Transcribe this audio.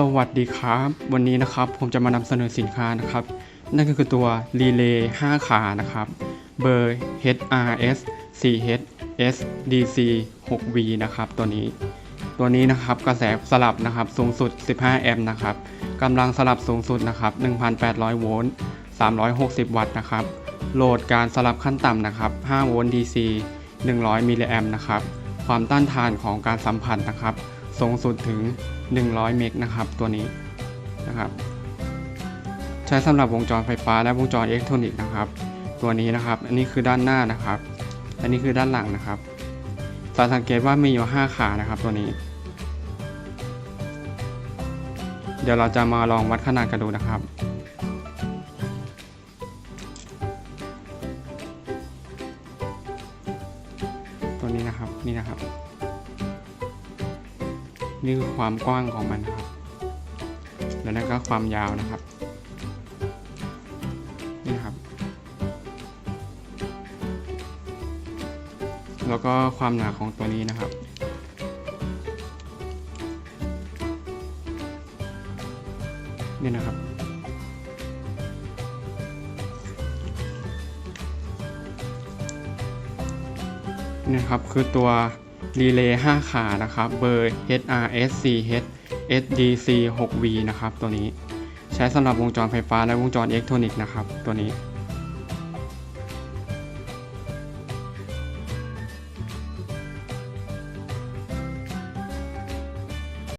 สวัสดีครับ วันนี้นะครับผมจะมานำเสนอสินค้านะครับ นั่นก็คือตัวรีเลย์5ขานะครับ เบอร์ HRS 4H SDC 6V นะครับ ตัวนี้ ตัวนี้นะครับกระแสสลับนะครับสูงสุด 15 แอมป์นะครับกำลังสลับสูงสุดนะครับ 1,800 โวลต์ 360 วัตต์นะครับ โหลดการสลับขั้นต่ำนะครับ 5 โวลต์ DC 100 มิลลิแอมป์นะครับ ความต้านทานของการสัมผัสนะครับ สูงสุดถึง 100 เมกนะครับตัวนี้นะครับ ใช้สำหรับวงจรไฟฟ้าและวงจรอิเล็กทรอนิกส์นะครับ ตัวนี้นะครับ อันนี้คือด้านหน้านะครับ อันนี้คือด้านหลังนะครับจะสังเกตว่ามีอยู่ 5 ขานะครับตัวนี้ เดี๋ยวเราจะมาลองวัดขนาดกันดูนะครับตัวนี้นะครับ นี่นะครับ นี่คือความกว้างของมันครับ แล้วนั่นก็ความยาวนะครับ นี่ครับ แล้วก็ความหนาของตัวนี้นะครับนี่นะครับนี่ครับคือตัว รีเลย์5ขานะครับ เบอร์ HRSCH SDC 6V นะครับ ตัวนี้ ใช้สำหรับวงจรไฟฟ้าและวงจรอิเล็กทรอนิกส์นะครับ ตัวนี้